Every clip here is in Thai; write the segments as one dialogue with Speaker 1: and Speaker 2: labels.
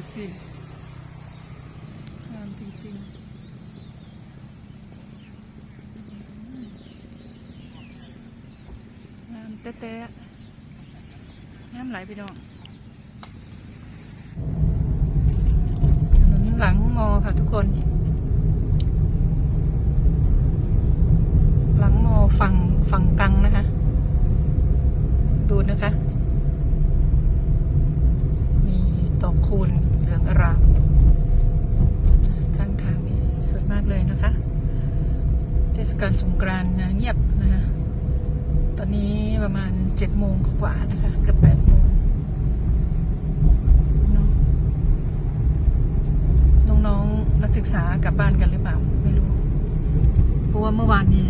Speaker 1: ดูสิงามจริงๆงามแต๊ะๆงามไหลายพี่น้องถนนหลังมอค่ะทุกคน หลังมอฝั่งฝั่งกังนะคะ ดูนะคะ มีดอกคูณ เหลืองอร่ามข้างทางนี่สวยมากเลยนะคะ เทศกาลสงกรานต์นะเงียบนะคะตอนนี้ประมาณเจ็ดโมงกว่านะคะเกือบแปดโมงน้องๆนักศึกษากลับบ้านกันหรือเปล่า ไม่รู้ เพราะว่าเมื่อวานนี้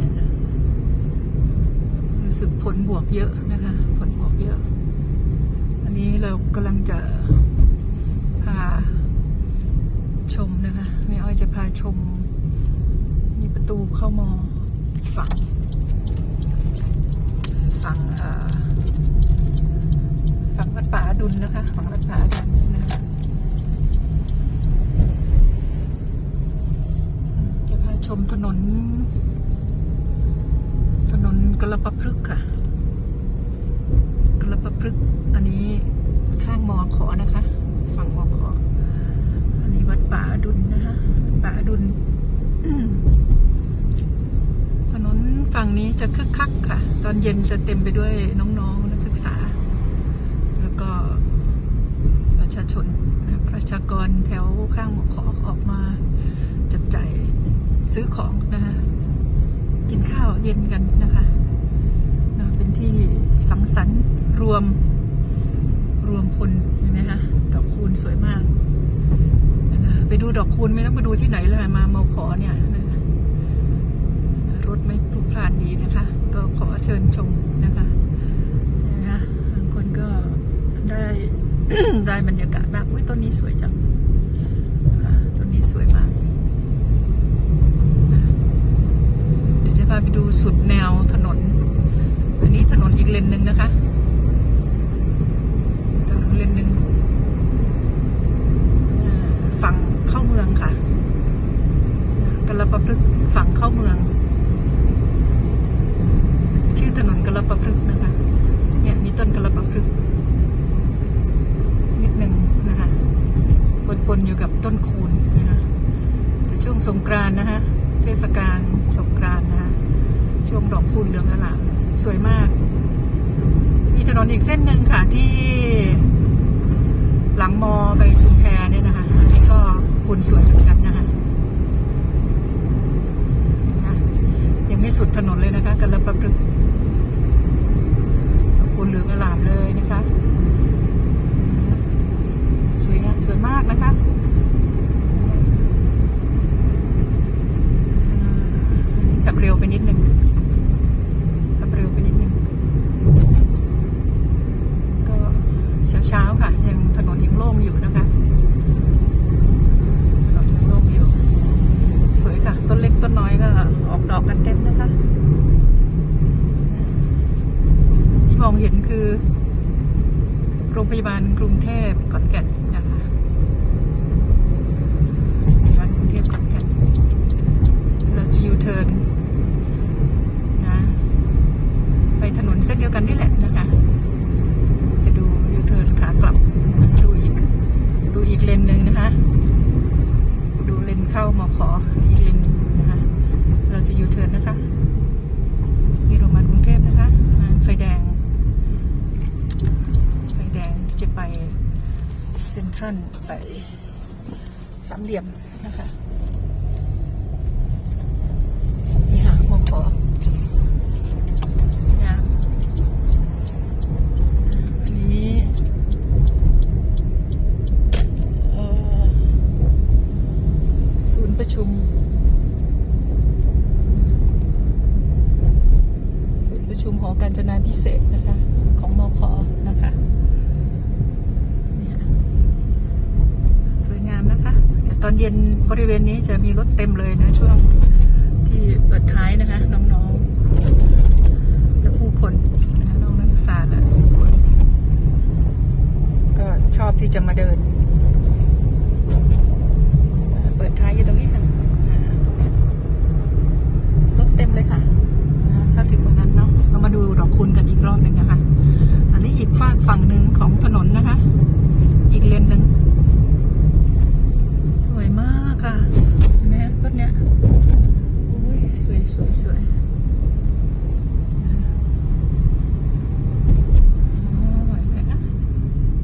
Speaker 1: รู้สึกผลบวกเยอะนะคะ ผลบวกเยอะ อันนี้เรากำลังจะ ชมนะคะแม่อ้อยจะพาชมนี่ประตูเข้ามอฝั่ง ฝั่งฝั่งวัดป่าดุลนะคะ ฝั่งวัดป่าดุลนะคะจะพาชมถนน ถนนกระปะพฤกษ์ค่ะกระปะพฤกษ์อันนี้ข้างมอขอนะคะ ฝั่งมอขออันนี้วั ดป่าอดุลนะคะป่าอดุลถนนฝั่งนี้จะคึกคักค่ะ ตอนเย็นจะเต็มไปด้วยน้องๆนักศึกษา แล้วก็ประชาชนประชากรแถวข้างหมอขอออกมาจับจ่ายซื้อของนะคะกินข้าวเย็นกันนะคะนะเป็นที่สังสรรค์รวมรวมพลเห็นไหมคะดอกคูณสวยมาก ไปดูดอกคูณไม่ต้องไปดูที่ไหนเลยมามอขอเนี่ยนะรถไม่พลุกพล่านดีนะคะ ก็ขอเชิญชมนะคะนะคะบางคนก็ได้ได้บรรยากาศมากอุ้ยต้นนี้สวยจังนะคะต้นนี้สวยมากเดี๋ยวจะพาไปดูสุดแนวถนน อันนี้ถนนอีกเลนหนึ่งนะคะ ถนนเลนหนึ่งอ่าฝั่งเข้าเมืองค่ะกระประพฤกษ์ฝั่งเข้าเมือง ชื่อถนนกระประพฤกษ์นะคะ เนี่ยมีต้นกระประพฤกษ์นิดหนึ่งนะคะปนๆอยู่กับต้นคูณนะคะแต่ช่วง สงกรานนะคะเทศกาลสงกรานนะคะช่วงดอกคูณเหลืองอลามสวยมาก มีถนนอีกเส้นหนึ่งค่ะที่หลังมอไปชุมแพเนี่ยนะคะ อันนี้ก็คูณสวยเหมือนกันนะคะ ยังไม่สุดถนนเลยนะคะกันละประพฤกคูณเหลืองอลามเลยนะคะ สวยงามสวยมากนะคะขับเร็วไปนิดนึงขับเร็วไปนิดนึง ก็เช้าๆค่ะ ยังถนนยังโล่งอยู่นะคะถนนยังโล่งอยู่ สวยค่ะ ต้นเล็กต้นน้อยก็ออกดอกกันเต็มนะคะ ที่มองเห็นคือ โรงพยาบาลกรุงเทพขอนแก่นนะคะโรงพยาบาลกรุงเทพขอนแก่นเราจะยูเทิร์นนะ ไปถนนเส้นเดียวกันนี่แหละนะคะ จะดูยูเทิร์นขากลับ ดูอีก ดูอีกเลนหนึ่งนะคะ ดูเลนเขออีกเลนหนึ่งนะคะ เราจะยูเทิร์นนะคะที่โรงพยาบาลกรุงเทพนะคะ ไฟแดง ไฟแดงที่จะไปเซ็นทรัลไปสามเหลี่ยมนะคะ นี่ค่ะมอขอสวยงามอันนี้เอ่อศูนย์ประชุม ศูนย์ประชุมหอการจนาพิเศษกนะคะ ของมอขอนะคะเนี่ยสวยงามนะคะเดี๋ยวตอนเย็นบริเวณนี้จะ มเต็มเลยนะช่วงที่เปิดท้ายนะคะ น้องๆ และผู้คนนะน้องนักศึกษาและผู้คน ก็ชอบที่จะมาเดิน เปิดท้ายอยู่ตรงนี้ค่ะรถเต็มเลยค่ะถ้าถึงวันนั้นเนาะเรามาดูดอกคูณกันอีกรอบหนึ่งนะคะ อันนี้อีกฝากฝั่งหนึ่งของถนนนะคะ อีกเลนหนึ่ง มากค่ะเห็นไหมรถเนี้ยอุ้ยสวยสวยสวยไหมคะ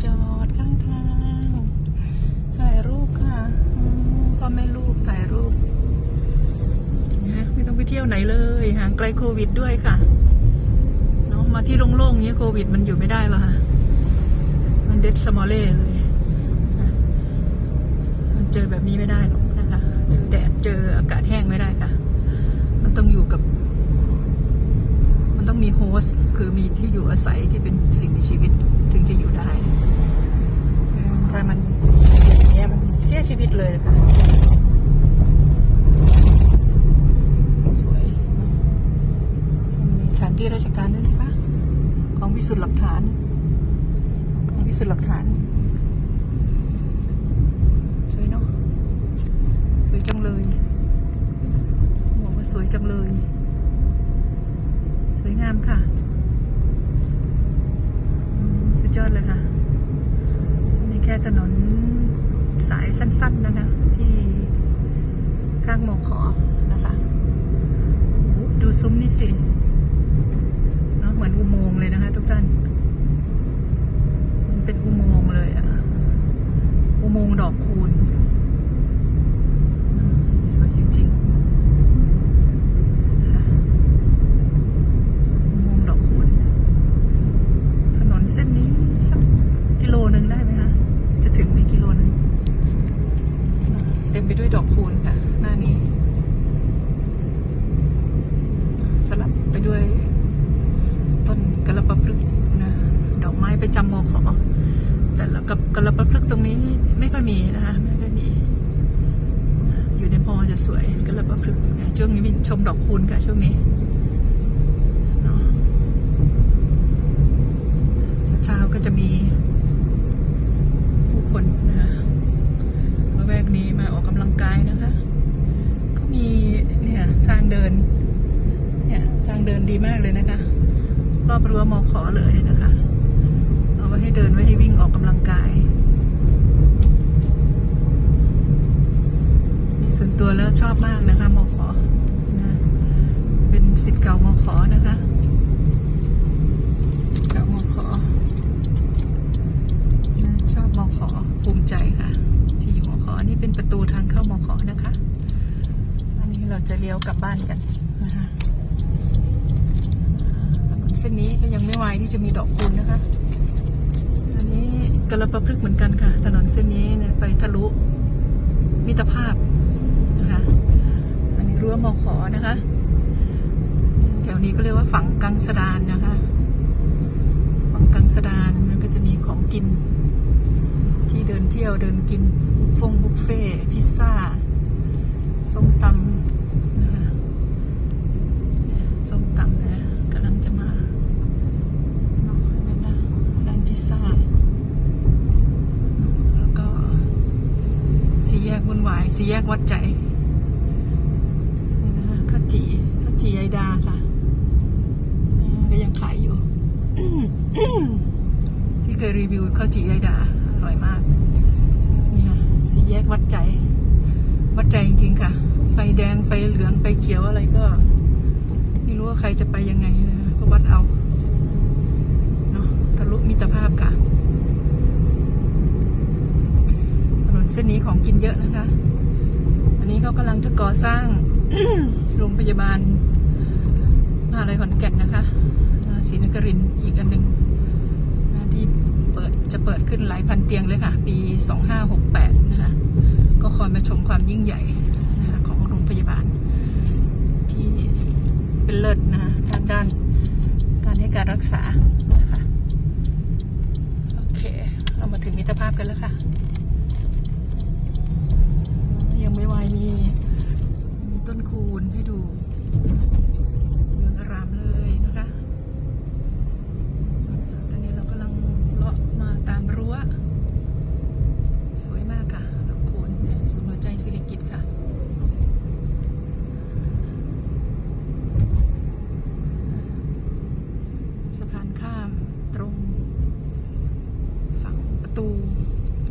Speaker 1: จอดข้างทางถ่ายรูปค่ะก็ไม่รูปถ่ายรูปนะฮะไม่ต้องไปเที่ยวไหนเลยห่างไกลโควิดด้วยค่ะเนาะมาที่โล่งๆนี้โควิดมันอยู่ไม่ได้ป่ะคะมันเด็ดสมอลเล่เลย เจอแบบนี้ไม่ได้หรอกนะคะเจอแดดเจออากาศแห้งไม่ได้ค่ะ มันต้องอยู่กับ มันต้องมีโฮสต์คือมีที่อยู่อาศัยที่เป็นสิ่งมีชีวิตถึงจะอยู่ได้ถ้ามันอย่างเงี้ยมันเสียชีวิตเลยค่ะสวยมีสถานที่ราชการด้วยนะคะของพิสูจน์หลักฐาน ของพิสูจน์หลักฐาน สวยเนาะสวย จังเลยบอกว่าสวยจังเลย สวยงามค่ะ สุดยอดเลยค่ะ นี่แค่ถนนสายสั้นๆนะคะ ที่ข้างหมอขอนะคะ ดูซุ้มนี่สิเนาะเหมือนอุโมงค์เลยนะคะ ทุกท่าน มันเป็นอุโมงค์เลยอะอุโมงค์ดอกคูณสวยจริงๆนะคะอุโมงค์ดอกคูณ ถนนเส้นนี้สักกิโลหนึ่งได้ไหมคะ จะถึงไหมกิโลหนึงเต็มไปด้วยดอกคูณค่ะ หน้านี้ สลับไปด้วยต้นกระปะพฤกษ์นะ ดอกไม้ไปจำมอขอ แต่ ละกับกระพฤกษ์ตรงนี้ไม่ค่อยมีนะคะไม่ค่อยมีอยู่ในพอจะสวยกระปะพฤกษ์นะช่วงนี้มีชมดอกคูณค่ะช่วงนี้เช้าก็จะมีผู้คนนะคะมาแวกนี้มาออกกำลังกายนะคะ ก็มีเนี่ยทางเดินเนี่ยทางเดินดีมากเลยนะคะ รอบรั้วมอขอเลยนะคะ เอาไว้ให้เดินไว้ให้วิ่งออกกำลังกาย ส่วนตัวแล้วชอบมากนะคะมอขอนะเป็นสิทธิ์เก่ามอขอนะคะสิทธิ์เก่ามอขอนะชอบมอขอภูมิใจค่ะ ที่อยู่มอขอนี่เป็นประตูทางเข้ามอขอนะคะ อันนี้เราจะเลี้ยวกลับบ้านกันนะคะเส้นนี้ก็ยังไม่ไวที่จะมีดอกคูณนะคะ กระประพฤกเหมือนกันค่ะ ถนนเส้นนี้เนี่ยไปทะลุมิตรภาพนะคะอันนี้รั้วมอขอนะคะ แถวนี้ก็เรียกว่าฝั่งกังสดานนะคะฝั่งกังสดานมันก็จะมีของกิน ที่เดินเที่ยวเดินกินบุฟงบุฟเฟ่พิซซ่าส้มตำนะคะเนี่ยส้มตำนะกำลังจะมาเนาะเห็นไหมคะร้านพิซซ่า แล้วก็สี่แยกวุ่นวาย สี่แยกวัดใจนี่นะคะข้าวจีข้าวจีไอดาค่ะก็ยังขายอยู่ ที่เคยรีวิวข้าวจีไอดาอร่อยมากนี่ค่ะสี่แยกวัดใจ วัดใจจริง ๆ ค่ะ ไฟแดงไฟเหลืองไฟเขียวอะไรก็ ไม่รู้ว่าใครจะไปยังไงนะคะก็วัดเอาเนาะทะลุมิตรภาพค่ะถนนเส้นนี้ของกินเยอะนะคะ อันนี้เขากำลังจะก่อสร้างโรงพยาบาลมหาลัยขอนแก่นนะคะศรีนครินอีกอันหนึ่งที่เปิดจะเปิดขึ้นหลายพันเตียงเลยค่ะ ปี 2568 นะคะ ก็คอยมาชมความยิ่งใหญ่นะคะของโรงพยาบาล ที่เป็นเลิศนะคะทางด้านการให้การรักษานะคะโอเค เรามาถึงมิตรภาพกันแล้วค่ะังไม่ไหวมีมีต้นคูณให้ดูเรืองอรามเลยนะคะ ตอนนี้เรากำลังเลาะมาตามรั้ว สวยมากค่ะดอกคูณศูนย์หัวใจสิริกิตค่ะ ตู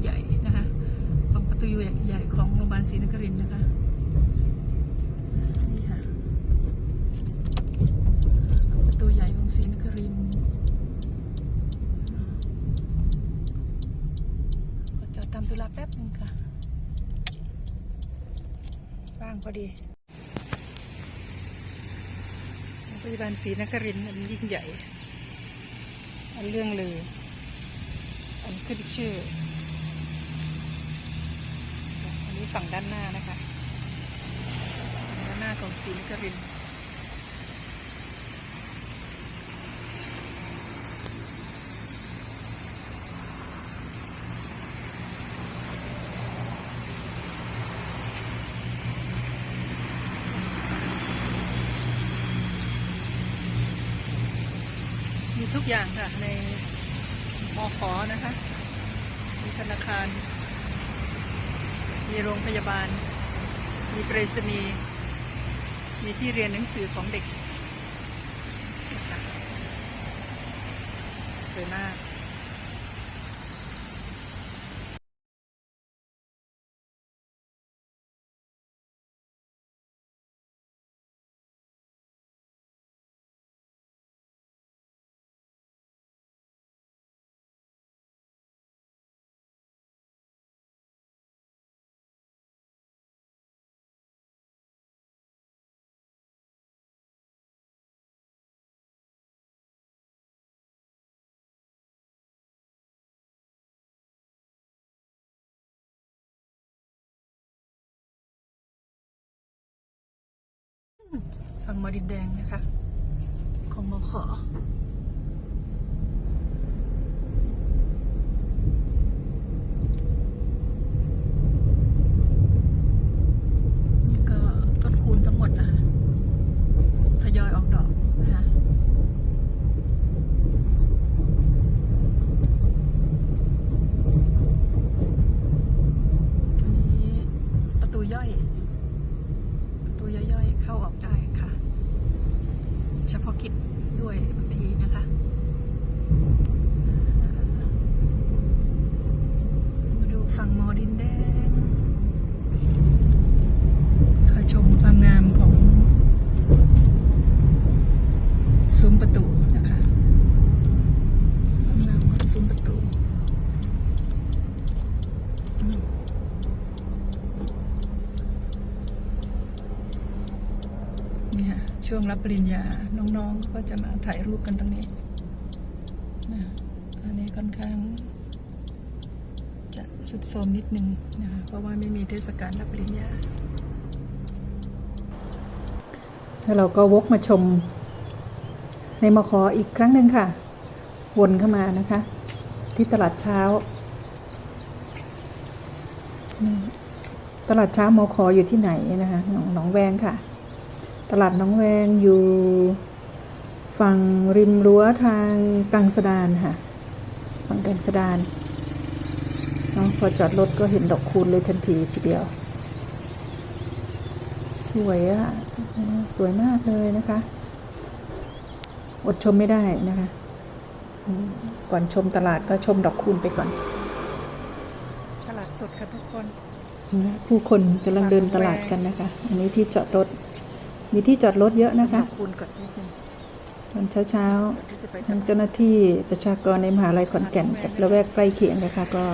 Speaker 1: ใหญ่นะคะตรงประตูใหญ่ของโรงพยาบาล ศรีนครินทร์นะคะนี่ค่ะประตูใหญ่ของศรีนครินทร์จอดตามตุลาแป๊บหนึงค่ะสร้างพอดีโรงพยาบาลศรีนครินทร์มันยิ่งใหญ่ อันเรื่องเลืออันขึ้นชื่อ อันนี้ ฝั่งด้านหน้านะคะด้านหน้าของศรีนครินทร์มีทุกอย่างค่ะในมอขอนะคะ มีธนาคาร มีโรงพยาบาล มีเปรษณีย์มีที่เรียนหนังสือของเด็กสวยมาก ฝั่งมอดินแดงนะคะ ของมอขอ นี่ก็ต้นคูณทั้งหมดนะคะทยอยออกดอกนะคะอันนี้ประตูย่อย ประตูย่อยๆ เข้าออกได้ค่ะ เฉพาะกิจด้วยบางทีนะคะ มาดูฝั่งมอดินแดงค่ะชมความงามของซุ้ม ประตูนะคะความงามของซุ้มประตูอืมนี่ค่ะช่วงรับปริญญา น้องๆ ก็จะมาถ่ายรูปกันตรงนี้นะอันนี้ค่อนข้างจะสุดโทมนิดนึงนะคะเพราะว่าไม่มีเทศกาลรับปริญญาแล้วเราก็วกมาชม ในมคออีกครั้งหนึ่งค่ะ วนเข้ามานะคะ ที่ตลาดเช้า ตลาดเช้ามคออยู่ที่ไหนนะคะหนองหนองแวงค่ะ ตลาดหน้องแวงอยู่ฝั่งริมรั้วทางกังสดานค่ะ ฝั่งกังสดานเนาะพอจอดรถก็เห็นดอกคูณเลยทันทีทีเดียว สวยอะสวยมากเลยนะคะ อดชมไม่ได้นะคะอืมก่อนชมตลาดก็ชมดอกคูณไปก่อน ตลาดสดค่ะทุกคน ผู้คนกำลังเดินตลาดกันนะคะ อันนี้ที่จอดรถ มีที่จอดรถเยอะนะคะ
Speaker 2: ขอบคุณก่อนนิดนึง
Speaker 1: ตอนเช้า
Speaker 2: ที่จะไป
Speaker 1: ๆทางเจ้าหน้าที่ประชากรในมหาลัยขอนแก่นกับละแวกใกล้เคียงนะคะก็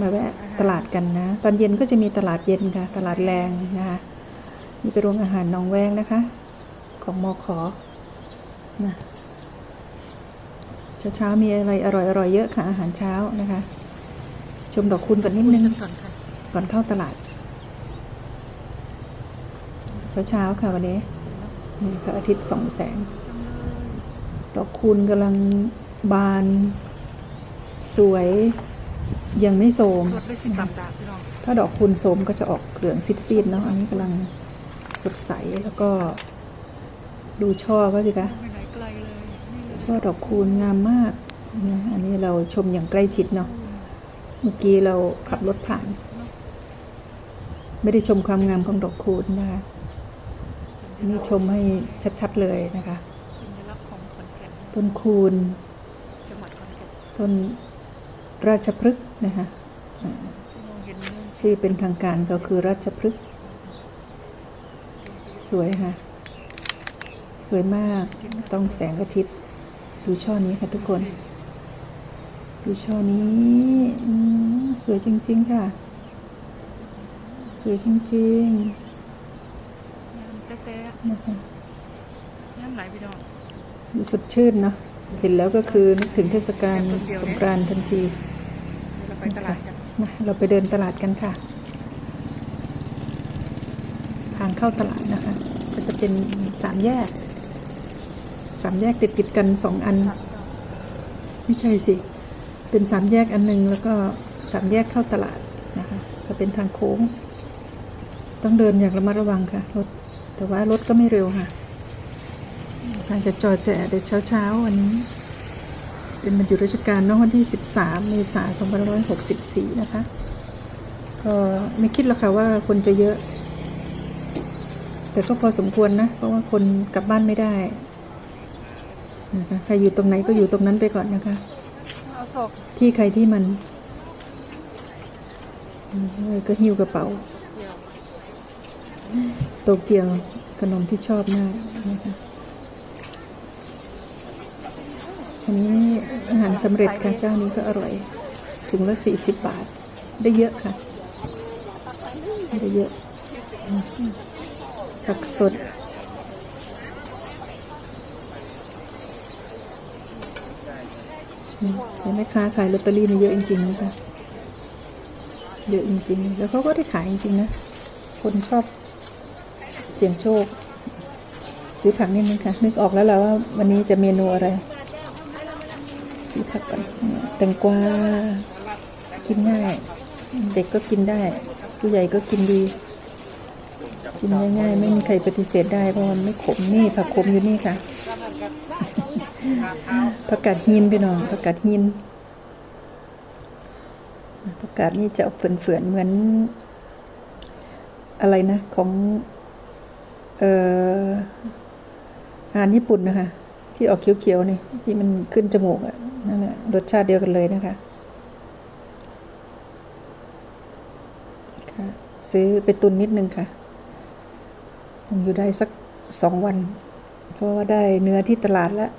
Speaker 1: มาแวะตลาดกันนะ ตอนเย็นก็จะมีตลาดเย็นค่ะ ตลาดแรงนะคะ มีไปโรงอาหารหนองแวงนะคะ ของมอขอ นะเช้าๆมีอะไรอร่อยๆเยอะค่ะ อาหารเช้านะคะ ชมดอกคุณก่อนนิดนึง
Speaker 2: ก่อนค่ะ
Speaker 1: ก่อนเข้าตลาด เช้าๆค่ะวันนี้นี่พระอาทิตย์ส่องแสง ดอกคูณกำลังบาน สวยยังไม่โสม
Speaker 2: รถด้วยสีดำดาบพี่น้อง
Speaker 1: ถ้าดอกคูณโสมก็จะออกเหลืองซีดๆเนาะอันนี้กำลังสดใสแล้วก็ดูช่อก็สิคะ ช่อดอกคูณงามมากนะอันนี้เราชมอย่างใกล้ชิดเนาะเมื่อกี้เราขับรถผ่าน ไม่ได้ชมความงามของดอกคูณนะคะอันนี้ชมให้ชัดๆเลยนะคะต้นคูณ
Speaker 2: จังหวัดขอน
Speaker 1: ต้นราชพฤกษ์นะคะชื่อเป็นทางการก็คือราชพฤกษ์สวยค่ะ สวยมากต้องแสงอาทิตย์ ดูช่อนี้ค่ะทุกคน ดูช่อนี้อืมสวยจริง ๆ ค่ะ สวยจริง
Speaker 2: แต๊ะ
Speaker 1: ๆนะคะ
Speaker 2: ๆน้ำไหลพี่น้อง
Speaker 1: ดูสดชื่นเนาะเห็นแล้วก็คือนึกถึงเทศกาลสงกรานต์ทันที
Speaker 2: เดี๋ยวเราไปตลาดกัน
Speaker 1: มาเราไปเดินตลาดกันค่ะ ทางเข้าตลาดนะคะ ก็จะเป็นสามแยก สามแยกติดติดๆกันสองอัน ไม่ใช่สิ เป็นสามแยกอันหนึงแล้วก็สามแยกเข้าตลาดนะคะก็เป็นทางโค้ง ต้องเดินอย่างระมัดระวังค่ะรถแต่ว่ารถก็ไม่เร็วค่ะอาจจะจอดแจแต่เช้าๆวันนี้ เป็นบรรจุราชการเนอกวันที่ 13 เมษายน2564 นะคะ ก็ไม่คิดหรอกค่ะว่าคนจะเยอะ แต่ก็พอสมควรนะ เพราะว่าคนกลับบ้านไม่ได้ นะคะใครอยู่ตรงไหนก็อยู่ตรงนั้นไปก่อนนะคะ
Speaker 2: เอาศพ
Speaker 1: ที่ใครที่มันอืมก็หิ้วกระเป๋า
Speaker 2: เดียว
Speaker 1: โตเกียวขนมที่ชอบมากนะคะอันนี้อาหารสำเร็จค่ะเจ้านี้ก็อร่อยถุงละสี่สิบบาท ได้เยอะค่ะ ได้เยอะอืมผักสด อืม เห็นไหมค้าขายลอตเตอรี่นี่เยอะจริงๆนะคะเยอะจริงๆ แล้วเขาก็ได้ขายจริงๆนะ คนชอบเสี่ยงโชค ซื้อผักนิดนึงค่ะ นึกออกแล้วแหละว่าวันนี้จะเมนูอะไรซื้อผักก่อนแตงกวากินง่ายเด็กก็กินได้ ผู้ใหญ่ก็กินดี กินง่ายๆ ไม่มีใครปฏิเสธได้เพราะมันไม่ขมนี่ผักขมอยู่นี่ค่ะ ผักกาดหินพี่น้องผักกาดหินผักกาดนี่จะออกเฟื่อนๆเหมือน อะไรนะ ของเอ่ออาหารญี่ปุ่นนะคะ ที่ออกเขียวๆนี่ที่มันขึ้นจมูกอะนั่นแหละรสชาติเดียวกันเลยนะคะค่ะซื้อไปตุนนิดนึงค่ะผมอยู่ได้สักสองวัน เพราะว่าได้เนื้อที่ตลาดแล้ว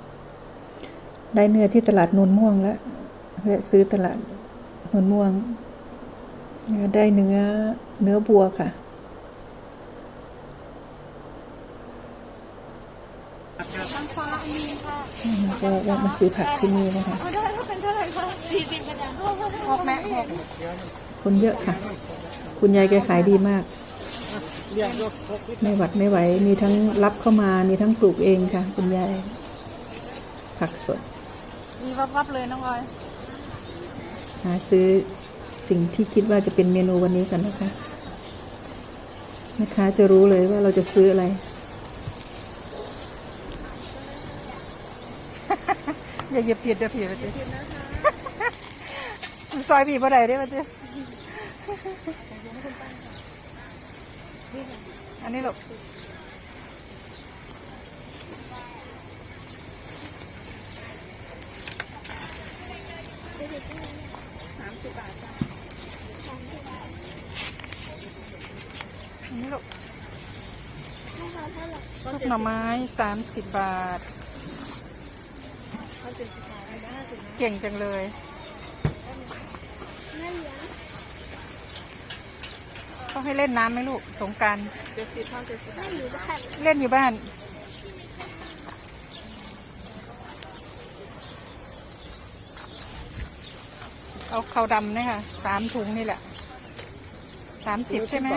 Speaker 1: ได้เนื้อที่ตลาดนนม่วงแล้วแวะซื้อตลาดนนม่วง ได้เนื้อเนื้อบัวค่ะก็แวะมาซื้อผักที่นี่นะคะ
Speaker 3: ค
Speaker 1: นเยอะค่ะ คุณยายแกขายดีมาก ไม่หวัดไม่ไหว มีทั้งรับเข้ามา มีทั้งปลูกเองค่ะ คุณยายผักสด
Speaker 2: มีวับๆเลยน้องออย
Speaker 1: หาซื้อสิ่งที่คิดว่าจะเป็นเมนูวันนี้กันนะคะแม่ค้าจะรู้เลยว่าเราจะซื้ออะไร
Speaker 2: อย่าเหยียบผิดเดี๋ยวผิดไปดิซอยผีบ่ได้เด้อมาดิอันนี้ลูกอั นนี้ลูกซุปหน่อไม้สามสิบบาทเก่งจังเลยต้องให้เล่นน้ำไหมลูก สงกรารเล่นอยู่บ้าน เอาข้าวดำเนี่ยค่ะสามถุงนี่แหละสามสิบใช่ไหม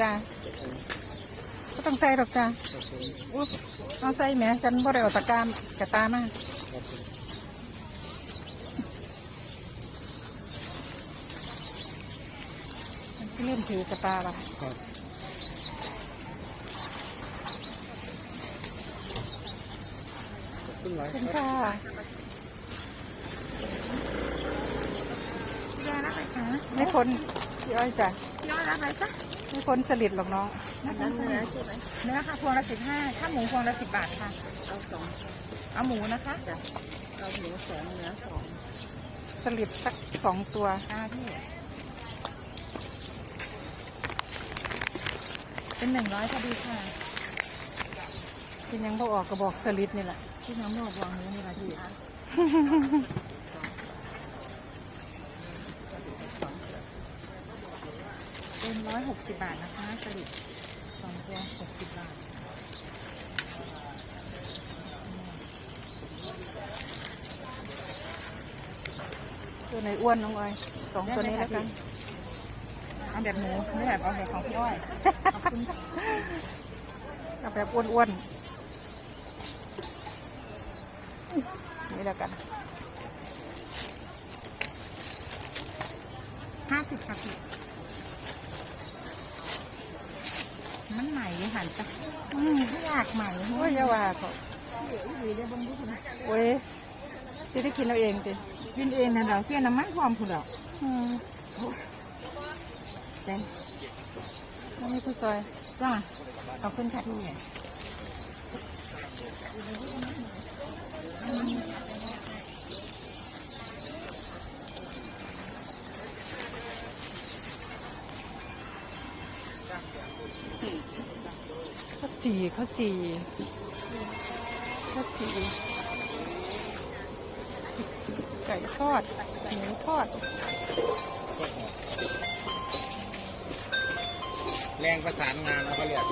Speaker 2: จ้าก็ต้องใส่หรอกจ้าอุ๊ยเอาใส่แหมฉันบ่ได้เอาตะกร้ามกระตามาฉันก็เริ่มถือกระตาละขอบคุณค่ะ ไม่พ้นพี่อ้อยจ้ะ
Speaker 3: ย้อนอะไรคะ
Speaker 2: ไม่พ้นสลิดหรอกน้อง
Speaker 3: อันนั้นเนื้อใช่ไหม
Speaker 2: เนื้อค่ะพวงละสิบห้าถ้าหมูพวงละสิบบาทค่ะ
Speaker 3: เอาสอง
Speaker 2: เอาหมูนะคะ
Speaker 3: เอาหมูสองเนื้อสอง
Speaker 1: สลิดสักสองตัว
Speaker 3: อ่าพี่
Speaker 1: เป็นหนึ่งร้อยพอดีค่ะเป็นยังบอกออกกระบอกสลิดนี่แหละ
Speaker 3: พี่น้ำโลกวางนี้นี่ละพี่ เป็นร้อยหกสิบบาทนะคะสลิดสองตัวหกสิบบาท
Speaker 1: ตัวไหนอ้วนน้องออยสองตัวนี้แล้วกัน
Speaker 3: เอาแบบหมูไม่แบบเอาแบบของพี่อ้อยขอบคุณค่ะ
Speaker 1: เอาแบบอ้วนๆนี่แล้วกัน
Speaker 3: ห้าสิบค่ะพี่ มันใหม่เลยหันจ้ะอืมไม่อยากใหม่
Speaker 1: โอ้ยอยาว่าเขา
Speaker 3: อยู่ได้บางทีคุณ
Speaker 1: โอ้ยจะได้กินเอาเองดิ
Speaker 3: กินเองนะเราเสียน้ำมันพร้อมคุณเหรอ
Speaker 1: อืม
Speaker 3: เต็ม
Speaker 1: แล้วนี่ผู้ซอย
Speaker 3: จ้าขอบคุณค่ะพี่
Speaker 1: จี่ข้าวจี่ข้าวจี่ไก่ทอดหมูทอด
Speaker 2: แรงประสานงานแล้วก็เรียก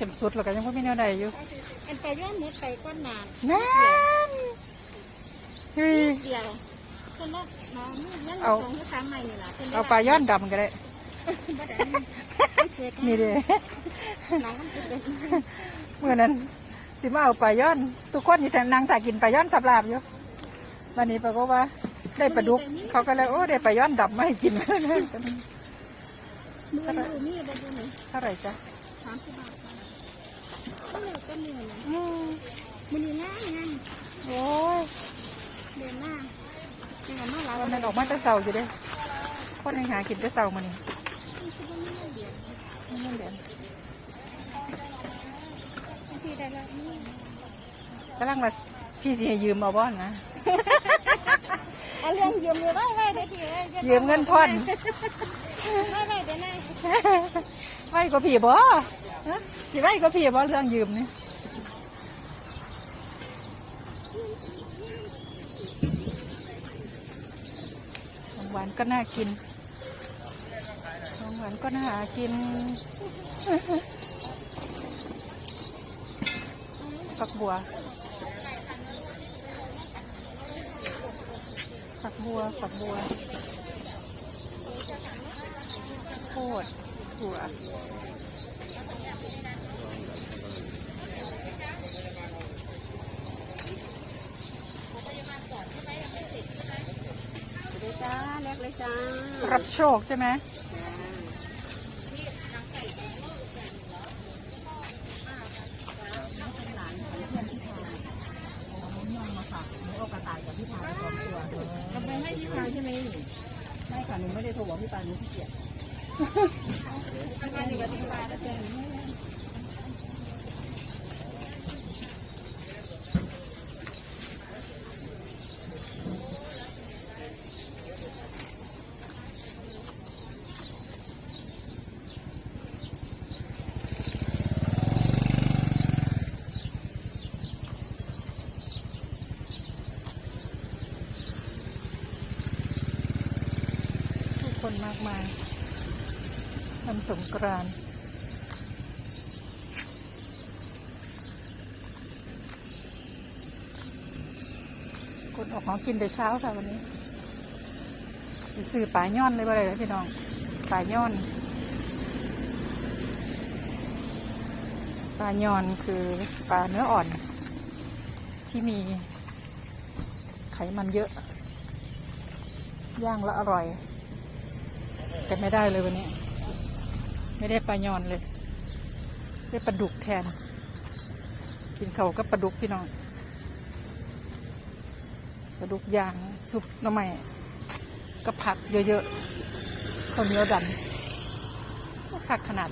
Speaker 1: จนสุดแล้วก็ยังไม่มีแนวใดอยู่
Speaker 3: อันไปย้อนเน็ตไปก้อนนาน
Speaker 1: นั่นเฮ้ย
Speaker 3: เดียวคนละน้องยัง
Speaker 1: เอา
Speaker 3: สองก็สามใหม่นี่แหละ
Speaker 1: เอาปลาย้อนดำก็ได้นี่เด้
Speaker 3: น้องมันจะเป็น
Speaker 1: เมื่อนั้นสิมาเอาปลาย้อน ทุกคนนี่แต่นางถ่ายกินปลาย้อนสับลาบอยู่วันนี้ปรากฏว่าได้ปลาดุก เขาก็เลยโอ้ได้ปลาย้อนดำมาให้กิน
Speaker 3: มือมือนี่บนนี้
Speaker 1: เท่าไหร่จ๊ะ
Speaker 3: สามสิบบาท ก็เลยก็มีนะ
Speaker 1: อืม
Speaker 3: มือนี่ง่ายง่าย
Speaker 1: โอ้ย
Speaker 3: เดินหน้าเป็นกันมาหลาย
Speaker 1: วั
Speaker 3: วันน
Speaker 1: นั้นออกมาแต่เสาอยู่เด้คนยังหากินแต่เสามานี่นี่เดี๋ยว
Speaker 3: ที่ได้แล้วนี่
Speaker 1: กำลังมาพี่สิให้ยืมเอาบ้อนนะ
Speaker 3: เอาเรื่องยืมเงินไว้ไว้ได้ทีไว้
Speaker 1: ยืมเงินพ่อน
Speaker 3: ไว้ไว้เดี๋ยวนะ
Speaker 1: ไว้ก็ผีบ่ฮะ สิไว้ก็ผีบ่เรื่องยืมนี่ของหวานก็น่ากินของหวานก็น่ากินฝักบัวฝักบัวฝักบัวโคตรถั่ว
Speaker 3: เลยจ้าเล็กเลยจ้า
Speaker 1: รับโชคใช่ไหม
Speaker 3: ทำไมให้พี่พาใช่ไหมใช่ค่ะหนูไม่ได้โทรบอกพี่ปาหนูขี้เกียจพี่ปาอยู่กับพี่ปาแล้วเจอ
Speaker 1: ผู้คนมากมายวันสงกรานต์คนออกของกินแต่เช้าค่ะวันนี้ไปซื้อปลาย่อนเลยว่าอะไรพี่น้องปลาย่อนปลาย่อนคือปลาเนื้ออ่อน ที่มีไขมันเยอะ ย่างแล้วอร่อย แต่ไม่ได้เลยวันนี้ ไม่ได้ปลายอนเลย ได้ปลาดุกแทน กินเขาก็ปลาดุกพี่น้องปลาดุกย่างสุกน้ำใหม่ก็ผักเยอะๆคนเหนียวดำผักขนาด